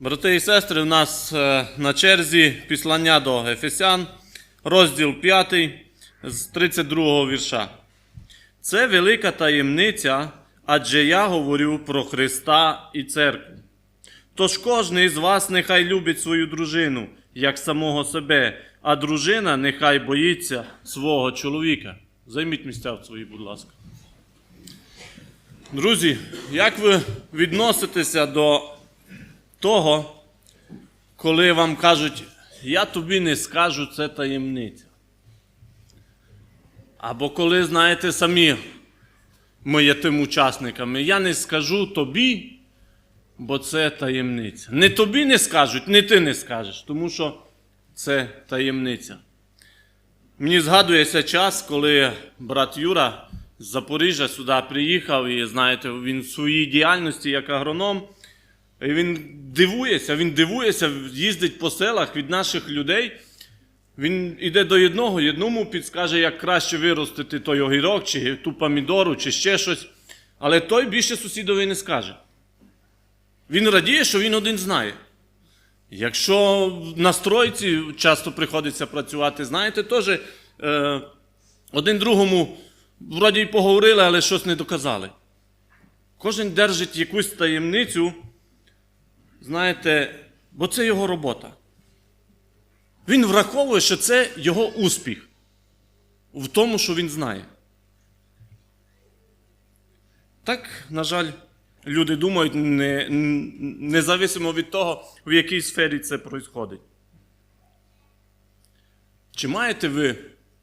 Брати і сестри, у нас е, на черзі післання до Ефесян, розділ 5 з 32 вірша. Це велика таємниця, адже я говорю про Христа і церкву. Тож кожен із вас нехай любить свою дружину, як самого себе, а дружина нехай боїться свого чоловіка. Займіть місця в свої, будь ласка. Друзі, як ви відноситеся до того, коли вам кажуть, я тобі не скажу, це таємниця. Або коли, знаєте, самі ми є тим учасниками, я не скажу тобі, бо це таємниця. Не тобі не скажуть, не ти не скажеш, тому що це таємниця. Мені згадується час, коли брат Юра з Запоріжжя сюди приїхав, і знаєте, він в своїй діяльності як агроном. І він дивується, він дивується, їздить по селах від наших людей. Він іде до одного, одному підскаже, як краще виростити той огірок, чи ту помідору, чи ще щось. Але той більше сусідові не скаже. Він радіє, що він один знає. Якщо на стройці часто приходиться працювати, знаєте, теж е, один другому вроді й поговорили, але щось не доказали. Кожен держить якусь таємницю, знаєте, бо це його робота. Він враховує, що це його успіх в тому, що він знає. Так, на жаль, люди думають, не, независимо від того, в якій сфері це відбувається. Чи маєте ви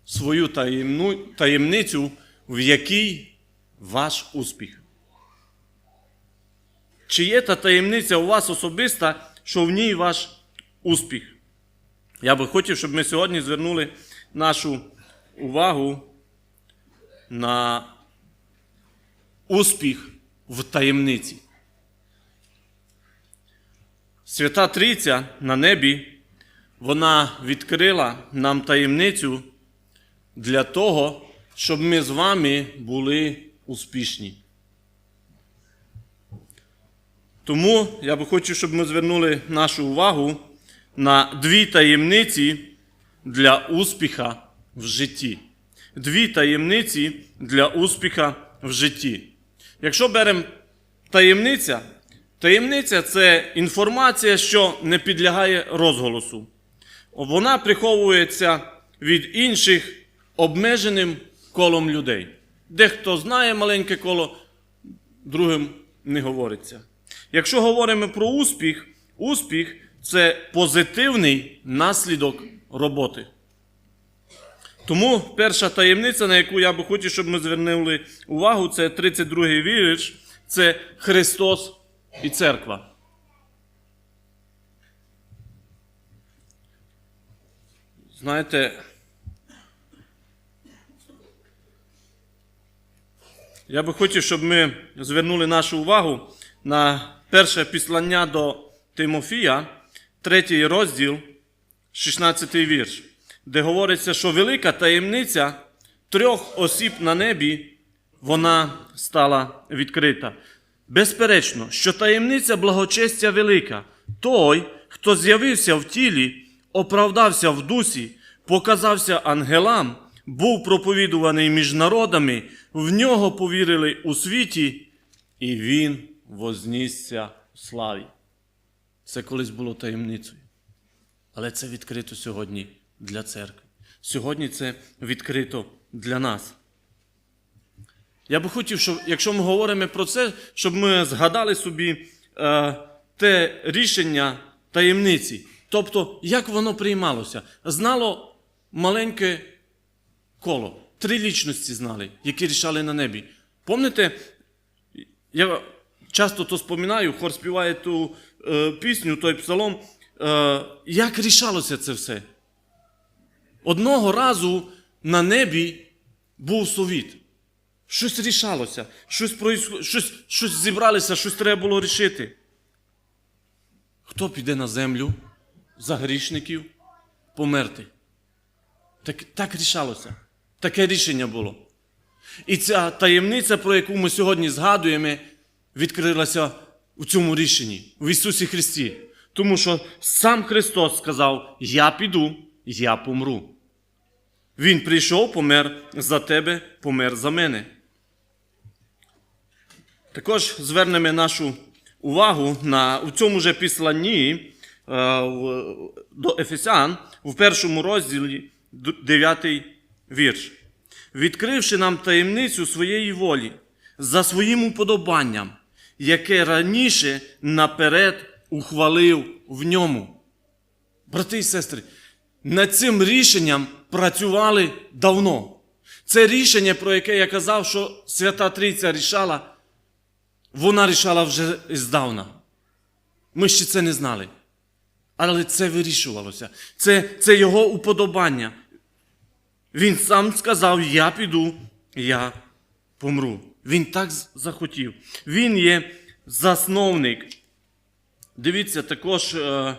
свою таємну, таємницю, в якій ваш успіх? Чи є та таємниця у вас особиста, що в ній ваш успіх? Я би хотів, щоб ми сьогодні звернули нашу увагу на успіх в таємниці. Свята Трійця на небі, вона відкрила нам таємницю для того, щоб ми з вами були успішні. Тому я би хочу, щоб ми звернули нашу увагу на дві таємниці для успіха в житті. Дві таємниці для успіха в житті. Якщо беремо таємниця, таємниця це інформація, що не підлягає розголосу. Вона приховується від інших обмеженим колом людей. Дехто знає маленьке коло, другим не говориться. Якщо говоримо про успіх, успіх це позитивний наслідок роботи. Тому перша таємниця, на яку я би хотів, щоб ми звернули увагу, це 32-й вірш, це Христос і церква. Знаєте, я би хотів, щоб ми звернули нашу увагу на перше післання до Тимофія, третій розділ, 16 вірш, де говориться, що велика таємниця трьох осіб на небі, вона стала відкрита. Безперечно, що таємниця благочестя велика, той, хто з'явився в тілі, оправдався в дусі, показався ангелам, був проповідуваний між народами, в нього повірили у світі, і він вознісся в славі. Це колись було таємницею. Але це відкрито сьогодні для церкви. Сьогодні це відкрито для нас. Я би хотів, щоб, якщо ми говоримо про це, щоб ми згадали собі е, те рішення таємниці. Тобто, як воно приймалося? Знало маленьке коло. Три лічності знали, які рішали на небі. Помните, я часто то споминаю, хор співає ту е, пісню, той псалом. Е, як рішалося це все? Одного разу на небі був совіт. Щось рішалося, щось, проїсход... щось, щось зібралося, щось треба було рішити. Хто піде на землю за грішників померти? Так, так рішалося. Таке рішення було. І ця таємниця, про яку ми сьогодні згадуємо, відкрилася у цьому рішенні, в Ісусі Христі. Тому що сам Христос сказав: Я піду, я помру. Він прийшов, помер за тебе, помер за мене. Також звернемо нашу увагу на у цьому же післанні е, до Ефесян в першому розділі 9 вірш. Відкривши нам таємницю своєї волі за своїм уподобанням, яке раніше наперед ухвалив в ньому. Брати і сестри, над цим рішенням працювали давно. Це рішення, про яке я казав, що Свята Трійця рішала, вона рішала вже здавна. Ми ще це не знали. Але це вирішувалося. Це, це його уподобання. Він сам сказав: Я піду, я помру. Він так захотів. Він є засновник. Дивіться, також е,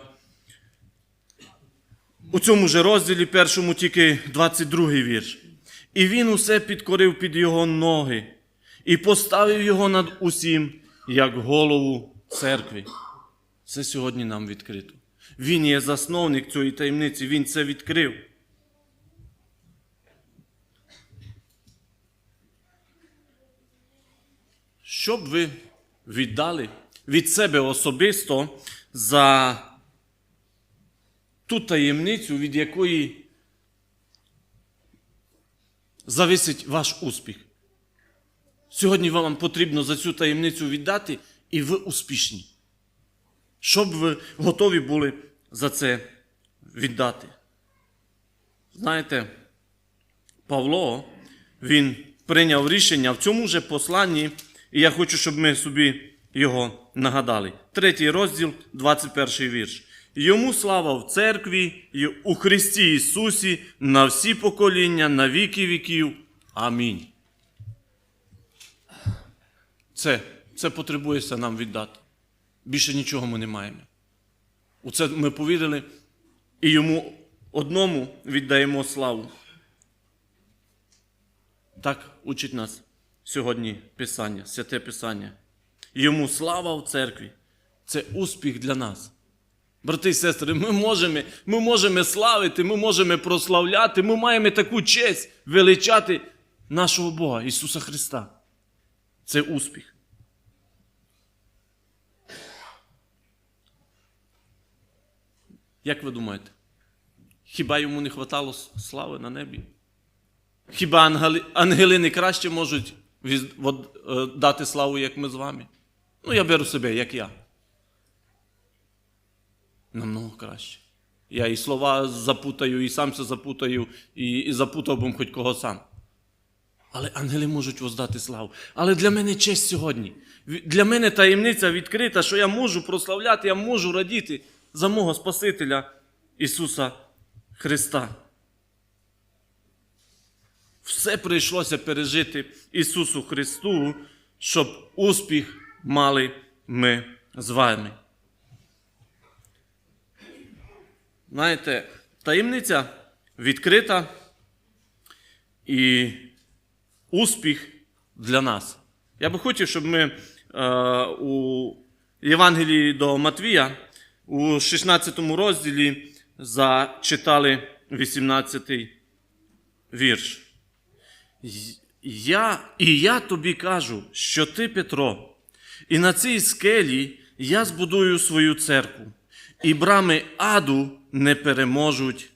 у цьому же розділі першому тільки 22 вірш. І він усе підкорив під його ноги і поставив його над усім, як голову церкви. Це сьогодні нам відкрито. Він є засновник цієї таємниці, він це відкрив. Що б ви віддали від себе особисто за ту таємницю, від якої зависить ваш успіх? Сьогодні вам потрібно за цю таємницю віддати, і ви успішні. Що б ви готові були за це віддати? Знаєте, Павло, він прийняв рішення в цьому же посланні, і я хочу, щоб ми собі його нагадали. Третій розділ, 21 вірш. Йому слава в церкві і у Христі Ісусі на всі покоління, на віки віків. Амінь. Це, це потребується нам віддати. Більше нічого ми не маємо. У це ми повірили і йому одному віддаємо славу. Так учить нас сьогодні Писання, святе Писання. Йому слава в церкві. Це успіх для нас. Брати і сестри, ми можемо, ми можемо славити, ми можемо прославляти, ми маємо таку честь величати нашого Бога Ісуса Христа. Це успіх. Як ви думаєте? Хіба йому не хватало слави на небі? Хіба ангели, ангели не краще можуть дати славу, як ми з вами? Ну, я беру себе, як я. Намного краще. Я і слова запутаю, і сам це запутаю, і, і запутав би хоч кого сам. Але ангели можуть воздати славу. Але для мене честь сьогодні. Для мене таємниця відкрита, що я можу прославляти, я можу радіти за мого Спасителя Ісуса Христа. Все прийшлося пережити Ісусу Христу, щоб успіх мали ми з вами. Знаєте, таємниця відкрита і успіх для нас. Я би хотів, щоб ми е, у Євангелії до Матвія у 16 розділі зачитали 18 вірш. Я, і я тобі кажу, що ти, Петро, і на цій скелі я збудую свою церкву, і брами аду не переможуть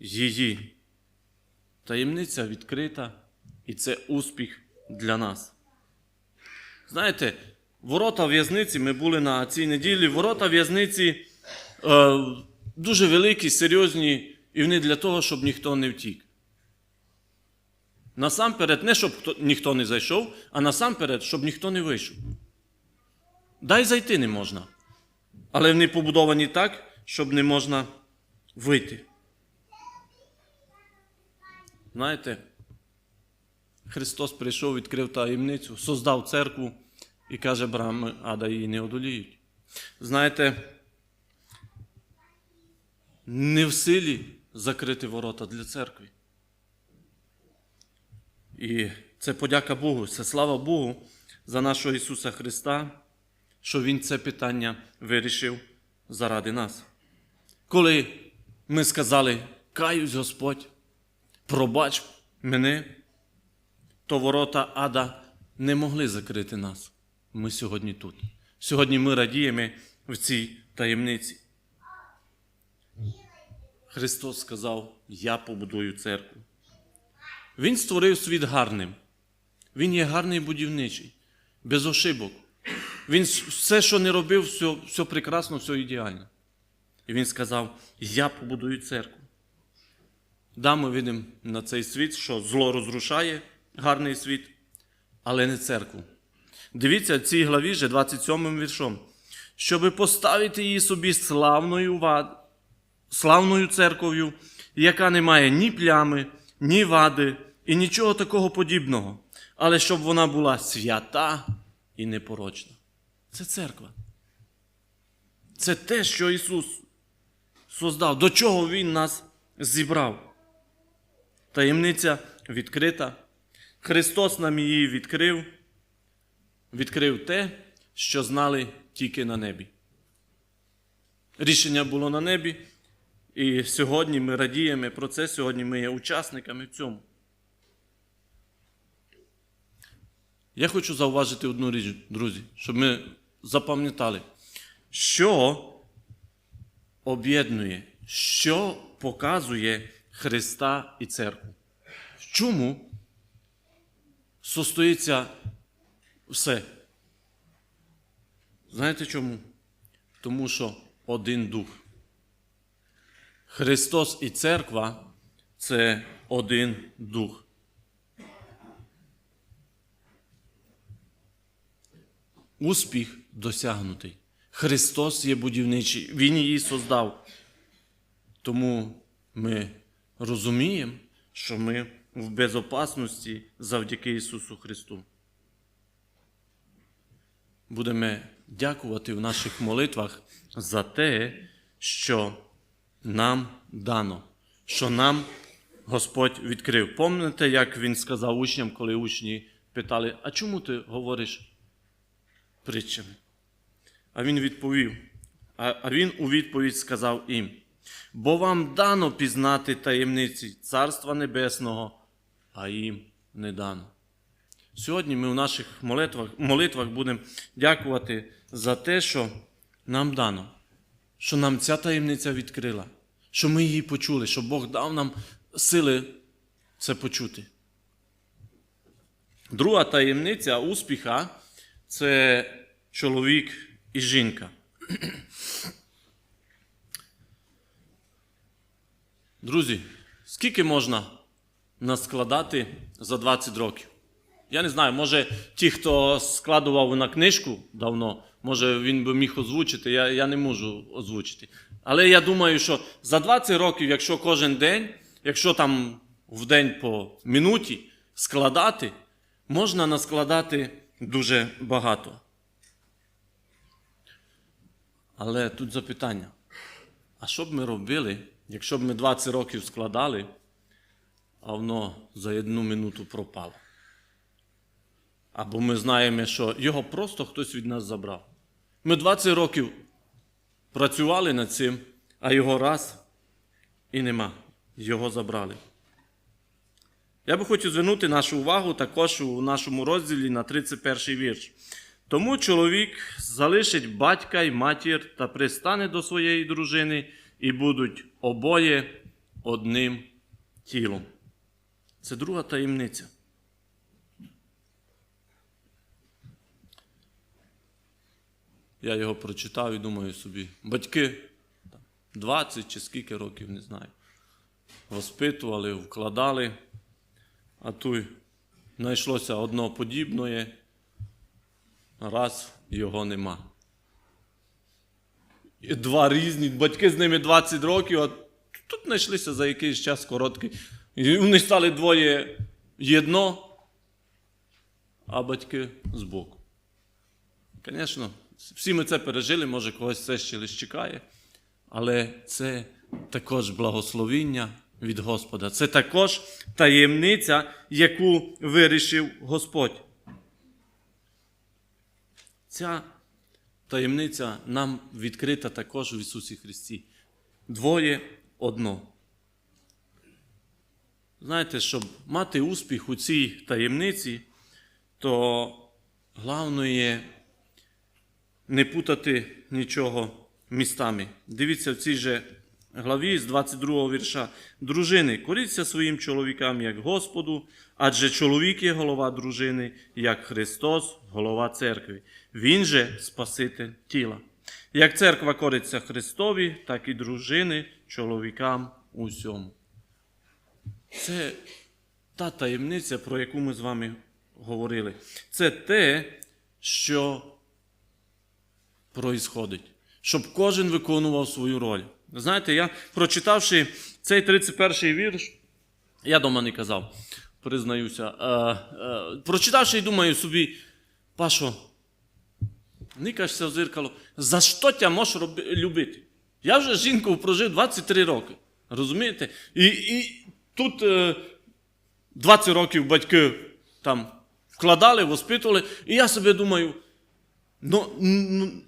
її. Таємниця відкрита, і це успіх для нас. Знаєте, ворота в'язниці, ми були на цій неділі, ворота в'язниці е, дуже великі, серйозні, і вони для того, щоб ніхто не втік. Насамперед, не щоб хто, ніхто не зайшов, а насамперед, щоб ніхто не вийшов. Дай зайти не можна. Але вони побудовані так, щоб не можна вийти. Знаєте, Христос прийшов, відкрив таємницю, создав церкву і каже, брами ада її не одоліють. Знаєте, не в силі закрити ворота для церкви. І це подяка Богу, це слава Богу за нашого Ісуса Христа, що Він це питання вирішив заради нас. Коли ми сказали, каюсь Господь, пробач мене, то ворота ада не могли закрити нас. Ми сьогодні тут. Сьогодні ми радіємо в цій таємниці. Христос сказав: Я побудую церкву. Він створив світ гарним. Він є гарний будівничий, без ошибок. Він все, що не робив, все, все прекрасно, все ідеально. І він сказав: Я побудую церкву. Да, ми видимо на цей світ, що зло розрушає гарний світ, але не церкву. Дивіться, в цій главі же 27 віршом. Щоби поставити її собі славною, славною церков'ю, яка не має ні плями, ні вади і нічого такого подібного, але щоб вона була свята і непорочна. Це церква. Це те, що Ісус создав, до чого Він нас зібрав. Таємниця відкрита. Христос нам її відкрив, відкрив те, що знали тільки на небі. Рішення було на небі, і сьогодні ми радіємо про це, сьогодні ми є учасниками в цьому. Я хочу зауважити одну річ, друзі, щоб ми запам'ятали, що об'єднує, що показує Христа і церкву. В чому состоїться все? Знаєте чому? Тому що один дух. Христос і церква це один дух. Успіх досягнутий. Христос є будівничий, Він її создав. Тому ми розуміємо, що ми в безопасності завдяки Ісусу Христу. Будемо дякувати в наших молитвах за те, що нам дано, що нам Господь відкрив. Пам'ятаєте, як Він сказав учням, коли учні питали, а чому ти говориш притчами? А він відповів, а він у відповідь сказав їм: бо вам дано пізнати таємниці Царства Небесного, а їм не дано. Сьогодні ми в наших молитвах, молитвах будемо дякувати за те, що нам дано, що нам ця таємниця відкрила, що ми її почули, що Бог дав нам сили це почути. Друга таємниця успіха це чоловік і жінка. Друзі, скільки можна наскладати за 20 років? Я не знаю, може ті, хто складував на книжку давно, може він би міг озвучити, я, я не можу озвучити. Але я думаю, що за 20 років, якщо кожен день, якщо там в день по минуті складати, можна наскладати дуже багато. Але тут запитання: а що б ми робили, якщо б ми 20 років складали, а воно за одну минуту пропало? Або ми знаємо, що його просто хтось від нас забрав. Ми 20 років працювали над цим, а його раз і нема. Його забрали. Я би хотів звернути нашу увагу також у нашому розділі на 31 вірш. Тому чоловік залишить батька й матір та пристане до своєї дружини, і будуть обоє одним тілом. Це друга таємниця. Я його прочитав і думаю собі, батьки 20 чи скільки років, не знаю. Воспитували, вкладали, а тут знайшлося одно подібне, раз його нема. І два різні, батьки з ними 20 років, а тут знайшлися за якийсь час короткий. І вони стали двоє єдно, а батьки збоку. Звісно, всі ми це пережили, може когось це ще лише чекає, але це також благословіння від Господа. Це також таємниця, яку вирішив Господь. Ця таємниця нам відкрита також в Ісусі Христі. Двоє одно. Знаєте, щоб мати успіх у цій таємниці, то головне є не путати нічого містами. Дивіться в цій же главі з 22 вірша. Дружини, коріться своїм чоловікам як Господу, адже чоловік є голова дружини, як Христос, голова церкви. Він же Спаситель тіла. Як церква кориться Христові, так і дружини чоловікам у всьому. Це та таємниця, про яку ми з вами говорили. Це те, що проїсходить, щоб кожен виконував свою роль. Знаєте, я, прочитавши цей 31-й вірш, я дома не казав, признаюся, е, е, прочитавши і думаю собі, Пашо, никаєшся в зеркало, за що тя можеш роби- любити? Я вже з жінкою прожив 23 роки. Розумієте? І, і тут е, 20 років батьки там вкладали, воспитували, і я собі думаю, ну,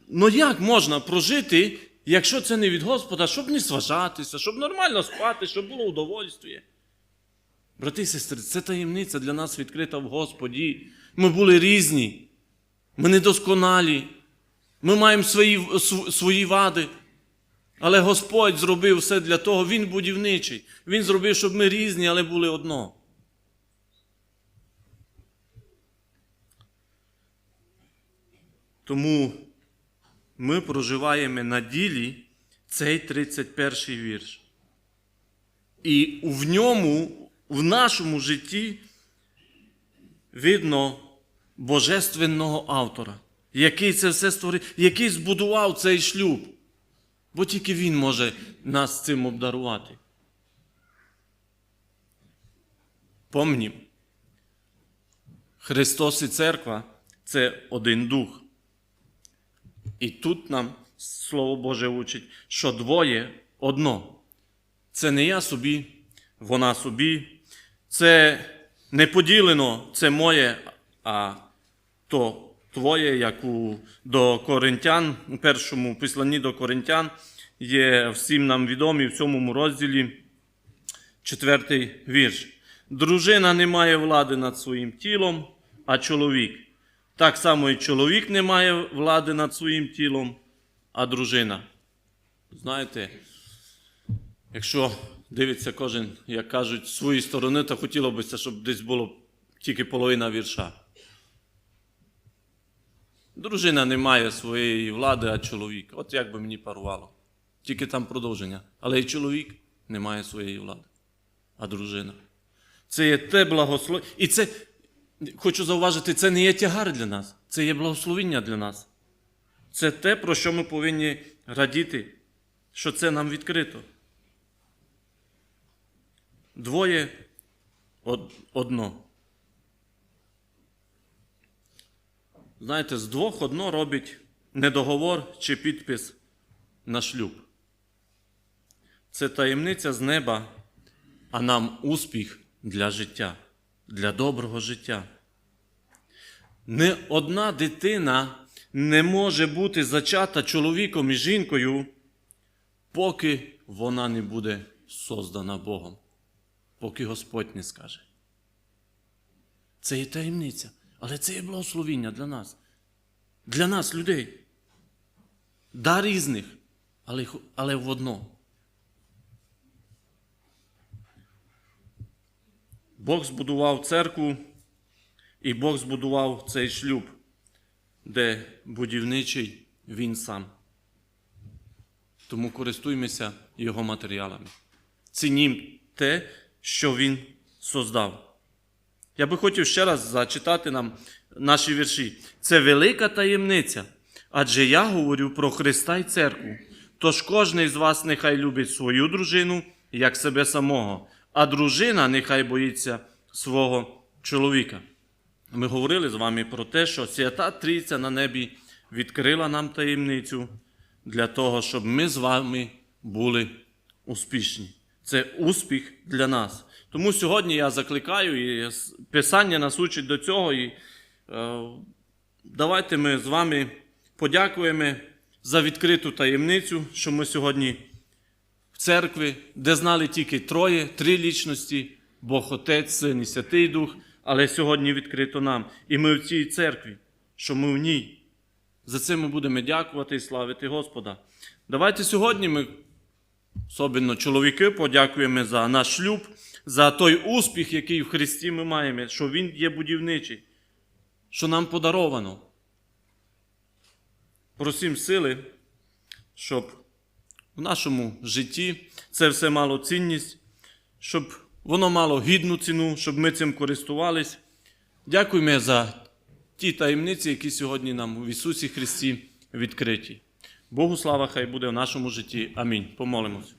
ну, як можна прожити, якщо це не від Господа, щоб не сважатися, щоб нормально спати, щоб було удовольствие? Брати і сестри, це таємниця для нас відкрита в Господі. Ми були різні, ми недосконалі, ми маємо свої, свої вади. Але Господь зробив все для того, Він будівничий. Він зробив, щоб ми різні, але були одно. Тому ми проживаємо на ділі цей 31 вірш. І в ньому, в нашому житті, видно божественного автора, який це все створив, який збудував цей шлюб. Бо тільки Він може нас цим обдарувати. Помнім, Христос і церква це один дух. І тут нам Слово Боже учить, що двоє одно. Це не я собі, вона собі. Це не поділено, це моє, а то твоє, як у, до Коринтян, у першому посланні до Коринтян, є всім нам відомі в цьому розділі четвертий вірш. Дружина не має влади над своїм тілом, а чоловік. Так само і чоловік не має влади над своїм тілом, а дружина. Знаєте, якщо дивиться кожен, як кажуть, з своєї сторони, то хотіло б, щоб десь було тільки половина вірша. Дружина не має своєї влади, а чоловік. От як би мені парувало. Тільки там продовження. Але і чоловік не має своєї влади, а дружина. Це є те благословення. І це, хочу зауважити, це не є тягар для нас, це є благословення для нас. Це те, про що ми повинні радіти, що це нам відкрито. Двоє одно. Знаєте, з двох одно робить недоговор чи підпис на шлюб. Це таємниця з неба, а нам успіх для життя, для доброго життя. Не одна дитина не може бути зачата чоловіком і жінкою, поки вона не буде создана Богом, поки Господь не скаже. Це є таємниця, але це є благословіння для нас, для нас, людей. Да різних, але, але в одно. Бог збудував церкву, і Бог збудував цей шлюб, де будівничий він сам. Тому користуємося його матеріалами. Цінім те, що він создав. Я би хотів ще раз зачитати нам наші вірші. Це велика таємниця, адже я говорю про Христа й церкву. Тож кожний з вас нехай любить свою дружину, як себе самого, а дружина нехай боїться свого чоловіка. Ми говорили з вами про те, що Свята Трійця на небі відкрила нам таємницю для того, щоб ми з вами були успішні. Це успіх для нас. Тому сьогодні я закликаю, і Писання нас учить до цього. І е, давайте ми з вами подякуємо за відкриту таємницю, що ми сьогодні в церкві, де знали тільки троє, три лічності, Бог Отець, Син і Святий Дух, але сьогодні відкрито нам. І ми в цій церкві, що ми в ній. За це ми будемо дякувати і славити Господа. Давайте сьогодні ми, особливо чоловіки, подякуємо за наш шлюб, за той успіх, який в Христі ми маємо, що Він є будівничий, що нам подаровано. Просім сили, щоб в нашому житті це все мало цінність, щоб воно мало гідну ціну, щоб ми цим користувались. Дякуємо за ті таємниці, які сьогодні нам в Ісусі Христі відкриті. Богу слава хай буде в нашому житті. Амінь. Помолимось.